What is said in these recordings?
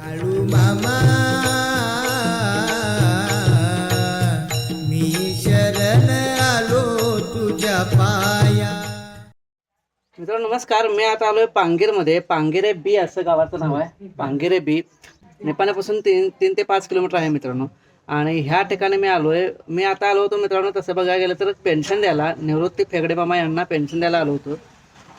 मामा. मी शरण आलो तुझ्या पाया. मित्रांनो नमस्कार. मी आता आलोय पांगीरमध्ये. पांगिरे बी असं गावाचं नाव आहे. पांगिरे बी. नेपाळपासून तीन तीन ते पाच किलोमीटर आहे मित्रांनो. आणि ह्या ठिकाणी मी आलोय. मी आता आलो होतो मित्रांनो तसं बघायला गेलं तर पेन्शन द्यायला. निवृत्ती फेगडे मामा यांना पेन्शन द्यायला आलो होतो.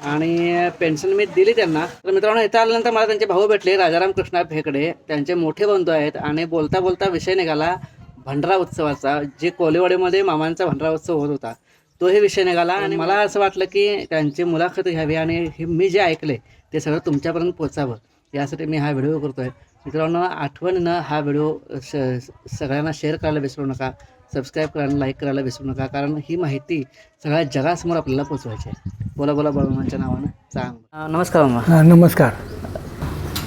आणि पेन्शन मी दिली त्यांना. तर मित्रांनो इथं आल्यानंतर मला त्यांचे भाऊ भेटले राजाराम कृष्णा फेकडे त्यांचे मोठे बंधू आहेत आणि बोलता बोलता विषय निघाला भंडारा उत्सवाचा जे कोलेवाडीमध्ये मामांचा भंडरा उत्सव होत होता. तोही विषय निघाला आणि मला असं वाटलं की त्यांची मुलाखत घ्यावी आणि हे मी जे ऐकले ते सगळं तुमच्यापर्यंत पोचावं यासाठी मी हा व्हिडिओ करतोय. मित्रांनो आठवणीनं हा व्हिडिओ श सगळ्यांना शेअर करायला विसरू नका. सबस्क्राईब करायला लाईक करायला विसरू नका. कारण ही माहिती सगळ्या जगासमोर आपल्याला पोचवायची आहे. बोला बोला बाबांच्या नावानं. चांग नमस्कार मामा. नमस्कार.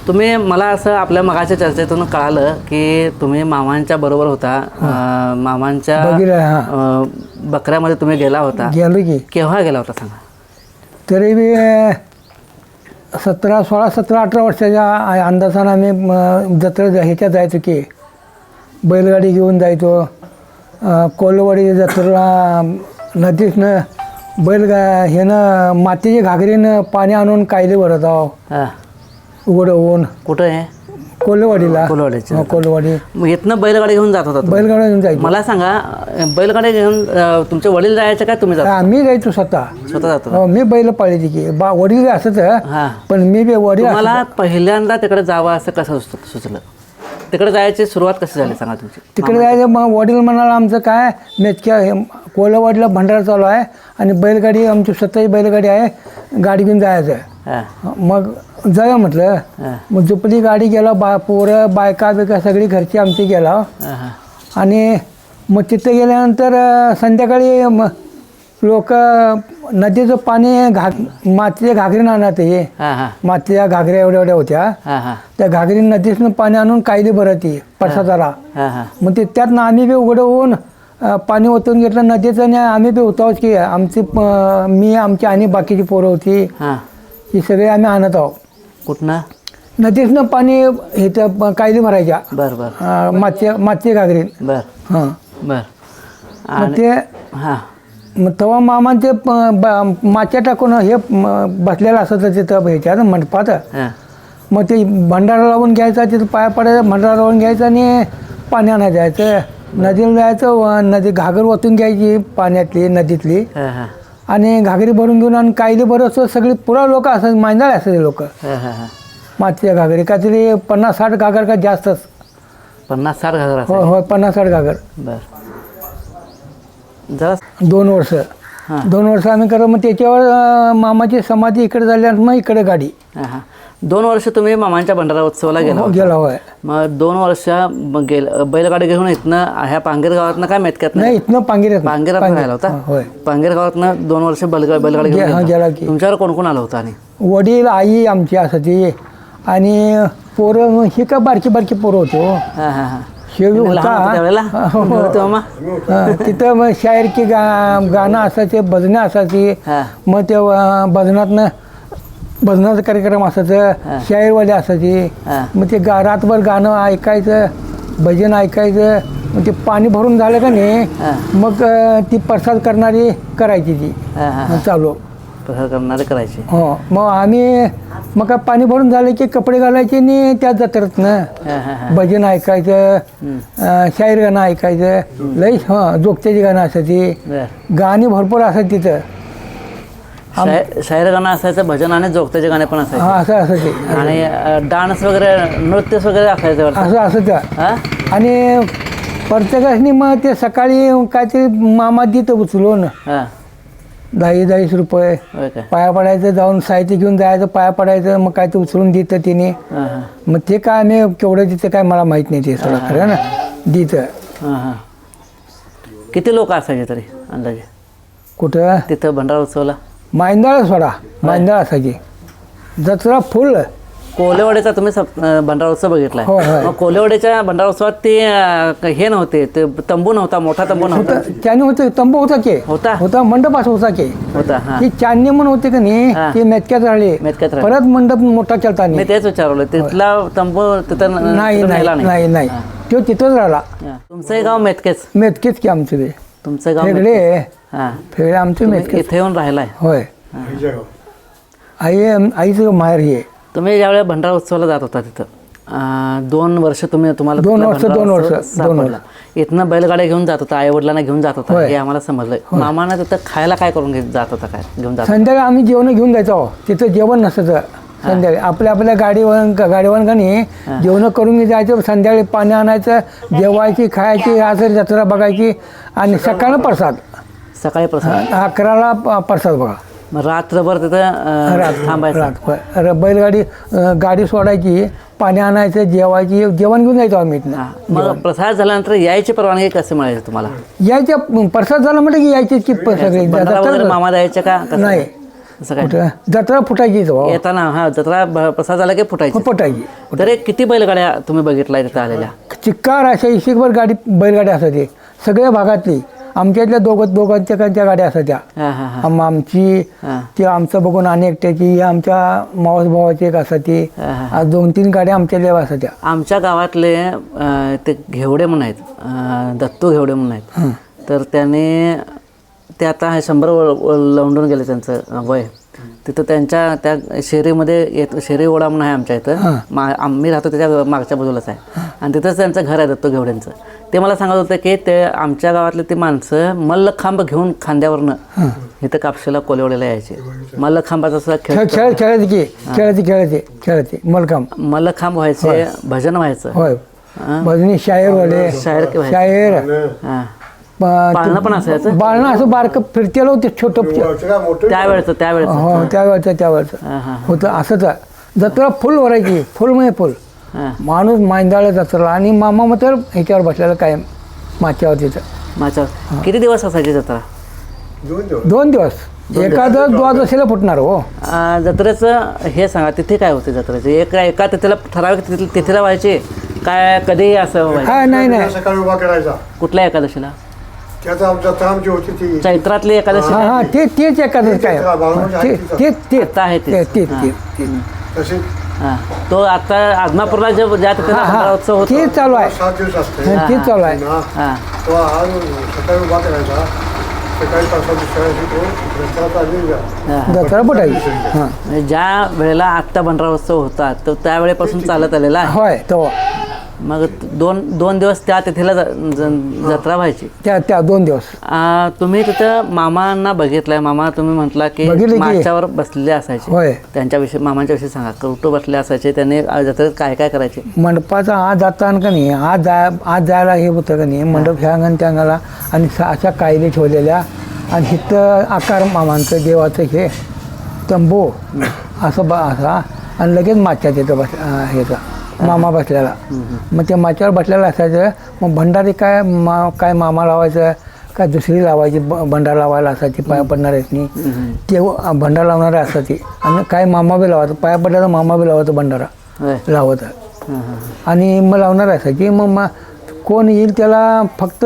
तुम्ही मला असं आपल्या मगाच्या चर्चेतून कळालं की तुम्ही मामांच्या बरोबर होता. मामांच्या बकऱ्यामध्ये तुम्ही गेला होता. गेलो की. केव्हा गेला होता सांगा? तरी अं, सतरा सोळा सतरा अठरा वर्षाच्या अंदाजानं आम्ही म, जत्रा ह्याच्यात जायचो की. बैलगाडी घेऊन जायचो. कोलवाडी जत्रेला नदीतनं बैलगा ह्यानं मातीच्या घागरीनं पाणी आणून कायले भरत आहो हा. उघडं ऊन कुठं आहे? कोलवाडीला. कोलवाडीच्या. हो, कोलवाडी. मग इथनं बैलगाडी घेऊन जात होता तुम्ही? बैलगाडी घेऊन जायचो. मला सांगा बैलगाडी घेऊन अं, तुमचे वडील जायचे का तुम्ही जाता आम्ही जायचो स्वतः. स्वतः जातो हो, मी बैल पाळायची की बा वडील असत हा. पण मी बी वडील तुम्हाला पहिल्यांदा तिकडे जावं असं कसं सुच- सुचलं? तिकडे जायची सुरुवात कशी झाली सांगा तुमची? तिकडे जायचं मग वडील म्हणाला आमचं काय? मेचक्या हे कोलवाडीला भंडारा चालू आहे आणि बैलगाडी आमची स्वतःची बैलगाडी आहे गाडी घेऊन जायचं आहे. हा, मग जाऊया म्हटलं. हा, मग झोपली गाडी गेला बा पोरं बायका बिका सगळी घरची आमची गेला. हा, हा. आणि मग तिथे गेल्यानंतर अं, संध्याकाळी लोक नदीचं पाणी घा मातीच्या घागरीनं आणत हे. हा, हा, मातीच्या घागऱ्या एवढ्या एवढ्या होत्या. हा, हा, त्या घागरी नदीतनं पाणी आणून कायदे भरत ती प्रसादाला हा, हा. मग ते त्यातनं आम्ही बी उघडं होऊन अ, पाणी ओतून घेतलं. नदीचं आणि आम्ही बी होताच की आमची मी आमची आणि बाकीची पोरं होती. हा. ही सगळे आम्ही आणत आहोत. कुठनं? नदीतनं पाणी हे त्या प- कायदे भरायच्या. बर बर. अ, मातीच्या मातीच्या घागरीत. बर. हां. बर. मग आणि ते हा. मग तेव्हा मामा ते प- ब- माच्या टाकून हे म, बसलेलं असतं तिथं ह्याच्यात मंडपात. हा. मग ते भंडारा लावून घ्यायचा तिथं पाया पडायचा भंडारा लावून घ्यायचा आणि पाणी आणायला जायचं. नदीला जायचं व नदी घागर ओतून घ्यायची पाण्यातली नदीतली. हा, हा, आणि घागरी भरून घेऊन आणि कायले बरंच सगळी पुरा लोक असतात मांजाळे असतात लोक. हा, हा, हा. मातीच्या घागरी. काहीतरी पन्नास साठ घागर का जास्तच. पन्नास साठ हजार हो असेल हो पन्नास साठ घागर. बर. जरा दोन वर्ष. हा. दोन वर्ष आम्ही करतो मग त्याच्यावर अं, मामाची समाधी इकडे झाली आणि मग इकडे गाडी. हा, हा. दोन वर्ष तुम्ही मामांच्या भंडारा उत्सवाला गेला हो, होता. गेला होय. मग दोन वर्ष मग गेल बैलगाडी घेऊन इथनं ह्या पांगेर गावातनं काय मेतक्यात नाही? इथनं पांगिरेत पांगेरात राहिला होता? होय. पांगेर गावातनं दोन वर्ष बैलगाडी बैलगाडी गे- घेऊन हा, गेला. गेला की. तुमच्यावर कोण कोण आलं होतं आणि? वडील आई आमची असायची आणि पोरं ही का बारकी बारकी पोरं होतो हा हा हा. लहान होते. हो, तिथं मग शायरकी गा गाणं असायचे भजनं असायची. हा. मग ते भजनातनं भजनाचा कार्यक्रम असायचं शायरवाले असायचे. हा. मग ते गा रातभर गाणं ऐकायचं भजन ऐकायचं मग ते पाणी भरून झालं का नाही मग अं, ती प्रसाद करणारी करायची ती. हा हा. चालू. प्रसार करणारे करायचे. हो मग आम्ही मग काय पाणी भरून झालं की कपडे घालायचे आणि त्या जत्रेतनं हा हा भजन ऐकायचं शाहीर गाणं ऐकायचं. लई हां जोगत्याची गाणं असायची. गाणी भरपूर असत तिथं. शायर गाणं असायचं भजन आणि जोगत्याचे गाणे पण असायचे. हा असं असं ते आणि डान्स वगैरे नृत्य वगैरे असायचं. असं असं त्या. हा? आणि प्रत्येकाने मग ते सकाळी काहीतरी मामा देत उचलून हा दहा दहावीस रुपये. होय काय पाया पडायचं जाऊन साहित्य घेऊन जायचं पाया पडायचं मग काय ते उचलून देतं तिने. हां हां. मग ते काय मी केवढं तिथं काय मला माहीत नाही ते सगळं खरं ना? देतं. हां हां. किती लोक असायचे तरी अंदाजे? कुठं? तिथं भंडारा उत्सवला? मांदाळ सोडा मांदाळ असायची. जत्रा फुल. कोलेवाडीचा तुम्ही सप- अं, भंडारा उत्सव बघितलाय. होय, होय. मग कोलेवाडीच्या भंडारा उत्सवात ते हे नव्हते ते तंबू नव्हता मोठा तंबू नव्हता. त्याने होतं तंबू होता की. होता. होता मंडप असं होता की. होता हा. ती चांदणी म्हणून होते का नाही हा. ते मेतक्यात राहिले. मेतक्यात. परत मंडप मोठा केलता मी नाही तेच विचारलं तिथला तंबू तिथं नाही नाही नाही. नाही तो तिथंच राहिला. तुमचं गाव मेतकेच. मेतकेच की आमचं ते. तुमचं गाव फेगडे. हा. फेगडे आमचं मेतकेच. इथे येऊन राहिलाय. होय. आई आईचं माहेर हे. तुम्ही ज्यावेळेला भंडारा उत्सवाला जात होता तिथं दोन वर्ष तुम्ही तुम्हाला दोन वर्ष, दोन वर्ष, दोन. इथनं बैलगाड्या घेऊन जात होता आई वडिलांना घेऊन जात होता. हे आम्हाला समजलंय मामानं तिथं खायला काय करून घेत जात होता काय घेऊन जात संध्याकाळी आम्ही जेवण घेऊन जायचो. तिथं जेवण नसायचं. संध्याकाळी आपल्या आपल्या गाडीवर गाडीवर का नाही जेवण करून जायचं. संध्याकाळी पाणी आणायचं जेवायची खायची असं जत्रा बघायची आणि सकाळी प्रसाद. सकाळी प्रसाद. अकराला प्रसाद बघा. मग रात्रभर तिथं अं, थांबायचं. रात होय. र- बैलगाडी अं, गाडी सोडायची पाणी आणायचं जेवायची जेवण घेऊन जायचो आम्ही इथनं. हा. मग प्रसाद झाल्यानंतर यायची परवानगी कसे मिळायची तुम्हाला? यायच्या प्रसाद झाला म्हटलं की यायची की प- सगळी वगैरे जत्रा मामा द्यायचे का? कसं नाही. काय? असं काय? कुठं? जत्रा फुटायची तो येताना हा जत्रा प्रसाद झाला की फुटायची? फुटायची तर एक किती बैलगाड्या तुम्ही बघितलाय तिथं आलेल्या? चिक्कार अशा इशिकभर गाडी बैलगाडी असायची सगळ्या भागातली. आमच्या इथल्या दोघं दोघांच्या कांच्या गाड्या असायच्या हा हा हा. आम- आमची हा. ती आमचं बघून आणि एकट्याची आमच्या मावस भावाची एक असायची हा, हा. आज दोन तीन गाड्या आमच्या असायच्या आमच्या गावातले अं, ते घेवडे म्हणून आहेत. अं, दत्तू घेवडे म्हणून आहेत. तर त्याने ते आता हे शंभर व- व- लावून गेले त्यांचं अं, वय. तिथं त्यांच्या त्या शेरीमध्ये येत शेरी ओढा म्हणून आहे आमच्या इथं. मा आम्ही राहतो त्याच्या मागच्या बाजूलाच आहे. आणि तिथंच त्यांचं घर आहे दत्तू घेवड्यांचं ते मला सांगत होतं की ते आमच्या गावातले ते माणसं मल्लखांब घेऊन खांद्यावरनं इथं कापशीला कोलेवडेला यायचे. मल्लखांबाचा सुद्धा खेळ खेळ खेळ खेळायची की खेळायची खेळायची खेळायची मलकाम मल्लखांब. व्हायचे भजन व्हायचं. होय. भजनी शायर शायर. शायर पण असायचं बाळणं असं बारकं फिरतेलं होते छोटं त्यावेळेचं त्यावेळेचं. हो त्यावेळचं त्यावेळचं. होतं असंच जत्रा फुल भरायची फुल म्हणजे फुल. हा. माणूस मांदाळ जत्रा आणि मामा मग तर ह्याच्यावर बसलेला कायम माच्यावर तिथं. माझ्या किती दिवस असायची जत्रा? दोन दिवस. एखादं द्वादशीला फुटणार हो. जत्रेचं हे सांगा तिथे काय होते जत्रेचे? एक एका तिथेला ठराविक तिथे- तिथेला व्हायचे? काय कधीही असं हा नाही नाही. सकाळी उभा करायचा. कुठल्या एकादशीला? त्याचा होती ती चैत्रातली एकादशी हा हा ते तेच एखादं काय? आहे ते. ते ते आता आहे ते. हा. हा. तो आदमापूरला जे ज्या तिथे हा हा. उत्सव होतो. चालू आहे. सात दिवस असते. हा, तेच चालू आहे. ना हा. तो आज सकाळी उभा करायचा. सकाळी तो हा. दसरा हा. म्हणजे ज्या वेळेला आत्ता भंडारा उत्सव होता तो त्यावेळेपासून चालत आलेला आहे. होय तो. मग दोन दोन दिवस त्या तिथेला जत्रा व्हायची. त्या त्या दोन दिवस. आ, तुम्ही तिथं मामांना बघितलंय. मामा तुम्ही म्हटला की बघितलं की. माच्यावर बसलेले असायचे. होय. त्यांच्याविषयी मामांच्या विषयी सांगा. कुठं बसले असायचे? त्यांनी आ, जत्रेत काय काय करायचे? मंडपाचा आज जाताना का नाही आज जाय आज जायला हे होतं का नाही मंडप ह्या अंगण त्या अंगाला आणि सा- अशा कायले ठेवलेल्या. आणि इथं आकार मामांचं देवाचं हे तंबू असं बा असा. आणि लगेच माच्या तिथं बस अं, ह्याचा. मामा बसलेला. मग त्या माच्यावर बसलेला असायचं. मग भंडारी काय मा काय मामा लावायचं काय दुसरी लावायची ब- भंडार लावायला असायची पाया पडणाऱ्यासनी ते भंडार लावणारे असायची. आणि काय मामा बी लावायचं पाया पडल्याला मामा बी लावायचं भंडारा हं. आणि मग लावणार असायची. मग मा कोण येईल त्याला फक्त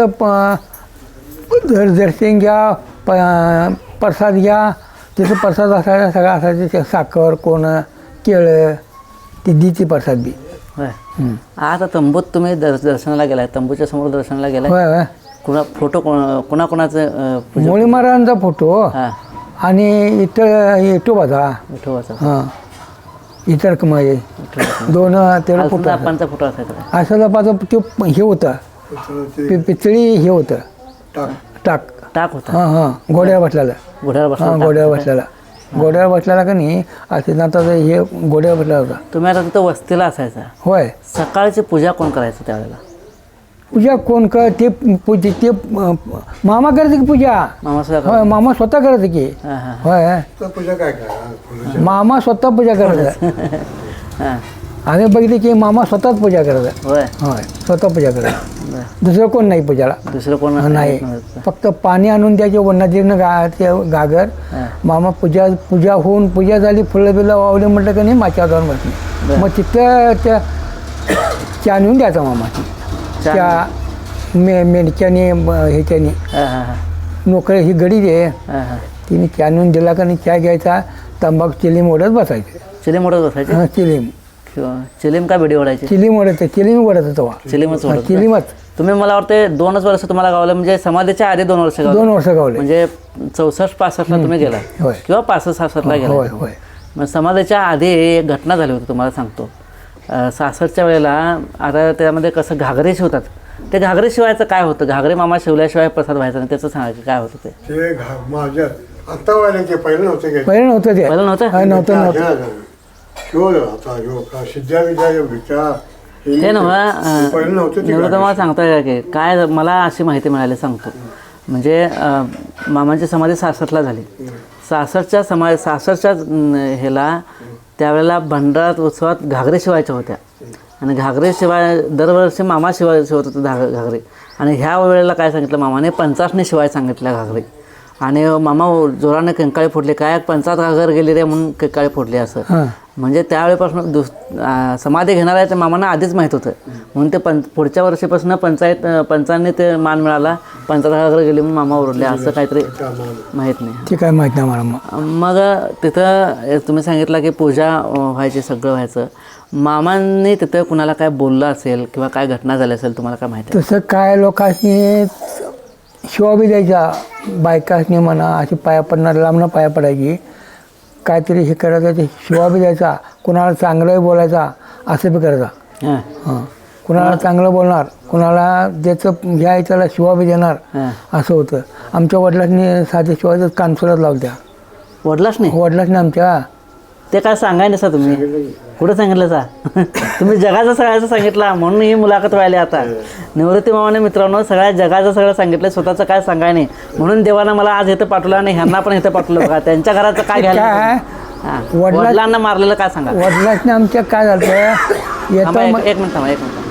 दर्शन घ्या प प्रसाद घ्या. तिथं प्रसाद असायचा सगळं असायचं. ते साखर कोण केळं ती दिची प्रसाद बी. होय. हं. आता तंबूत तुम्ही दर्श- दर्शनाला गेलाय तंबूच्या समोर दर्शनाला गेलाय. होय होय. कुणा फोटो कोणा कोणाकोणाचं अं, मोळी महाराजांचा फोटो हा. आणि इतर येटोबाचा विठोबाचा हां. इतर कमाई. दोन तेरा फोटो फोटो असायचा काय? असं पाच ते हे होतं. ते पि- पितळी हे होतं. टाक. टाक. टाक होता. हां हां. घोड्यावर बसलेलं. घोड्यावर हा बसला घोड्यावर बसलेला. घोड्यावर बसलेला का नाही असे आता हे घोड्यावर बसला होता. तुम्ही आता तिथं वस्तीला असायचा. होय. सकाळची पूजा कोण करायचं त्यावेळेला? पूजा कोण कर ते पूजे ते मामा करते की पूजा? मामा सुद्धा होय मामा स्वतः करत की? हां हां होय. पूजा काय. मामा स्वतः पूजा करत हां. आम्ही बघितले की मामा स्वतःच पूजा करत होय होय स्वतः पूजा करत. दुसरं कोण नाही पूजाला दुसरं कोण नाही. फक्त पाणी आणून द्यायचे वन्नाजीनं गा ते गागर. मामा पूजा पूजा होऊन पूजा झाली फुलं बिलं वावली म्हटलं का नाही माच्यावर जाऊन बरं. मग तिथं त्या चहा नेऊन द्यायचा मामा. त्या मे मेंढक्याने ह्याच्याने. नोकरी ही गडी हां तिने चहा नेऊन दिला का नाही चहा घ्यायचा. तंबाखू चिलीम ओढत बसायचे. चिलीम ओढत बसायचे? चिलीम किंवा चिलीम का बिडी ओढायची? चिलीम ओढत चिलीम ओढत तेव्हा. चिलीमच हां, ओढत चिलीमच. तुम्ही मला वाटते दोनच वर्ष तुम्हाला गावलं म्हणजे समाधीच्या आधी दोन वर्ष गावलं. दोन वर्ष गावले. म्हणजे चौसष्ट पासष्टला तुम्ही गेला. होय. किंवा पासष्ट सासष्टला गेला. होय होय. मग समाजाच्या आधी एक घटना झाली होती तुम्हाला सांगतो. अं, सासरच्या वेळेला आता त्यामध्ये कसं घागरे शिवतात. ते घागरे शिवायचं काय होतं? घागरे मामा शिवल्याशिवाय प्रसाद व्हायचा नाही त्याचं सांगायचं काय होतं ते? ते घा- माझ्या आता व्हायला ते पहिलं नव्हते काय पहिलं नव्हतं ते. पहिलं नव्हतं? हा, नव्हतं नव्हतं. आता सिद्ध्या विद्या विचार ते नव्ह पहिलं नव्हतं ते निवृत्त. मला सांगता का की काय मला अशी माहिती मिळाली सांगतो. म्हणजे अं, मामांची समाधी सासष्टला झाली. सासष्टच्या समा सासष्टच्या अं, ह्याला त्यावेळेला भंडारात उत्सवात घागरे शिवायच्या होत्या. आणि घागरे शिवाय दरवर्षी मामा शिवाय शिवत होते घाग घागरे. आणि ह्या वेळेला काय सांगितलं मामाने? पंचासने शिवाय सांगितल्या घागरे. आणि मामा जोराने कंकाळी फोडले. काय पंचात घागर गेली रे म्हणून कंकाळी फोडली असं. हां. म्हणजे त्यावेळेपासून दुस समाधी घेणार आहे ते मामांना आधीच माहीत होतं. म्हणून ते पं पुढच्या वर्षीपासून पंचायत पंचांनी ते मान मिळाला. पंचायत गेली म्हणून मामा उरले असं काहीतरी माहीत नाही. ते काय माहीत नाही मला मग मग तिथं तुम्ही सांगितलं की पूजा व्हायची सगळं व्हायचं. मामांनी तिथं कुणाला काय बोललं असेल किंवा काय घटना झाली असेल तुम्हाला काय माहिती? तसं काय लोकांनी शिवा बी द्यायच्या. बायकासनी म्हणा अशी पाया पडणार लांबनं पाया पडायची. काहीतरी हे करायचं ते शिवा बी द्यायचा कुणाला चांगलंही बोलायचा असं बी करायचा. हां. हां. कुणाला चांगलं बोलणार कुणाला ज्याचं घ्या आहे त्याला शिवा बी देणार हां. असं होतं. आमच्या वडिलांनी साधे शिवायचं कानसुरात लावत्या वडलाच नाही वडिलांनी आमच्या. ते काय सांगाय नसा तुम्ही? कुठं सांगितलं सा? तुम्ही जगाचं सगळ्याचं सांगितलं म्हणून ही मुलाखत व्हायली आता. निवृत्ती मामाने मित्रांनो सगळ्या जगाचं सगळं सांगितलं स्वतःचं काय सांगाय नाही. म्हणून देवानं मला आज इथं पाठवलं आणि ह्यांना पण इथं पाठवलं बघा. त्यांच्या घराचं काय घ्यायला? हां. वडिलांना मारलेलं काय सांगा? वडिलांनी आमच्या काय झालं? एक मिनिट थांबा एक मिनिट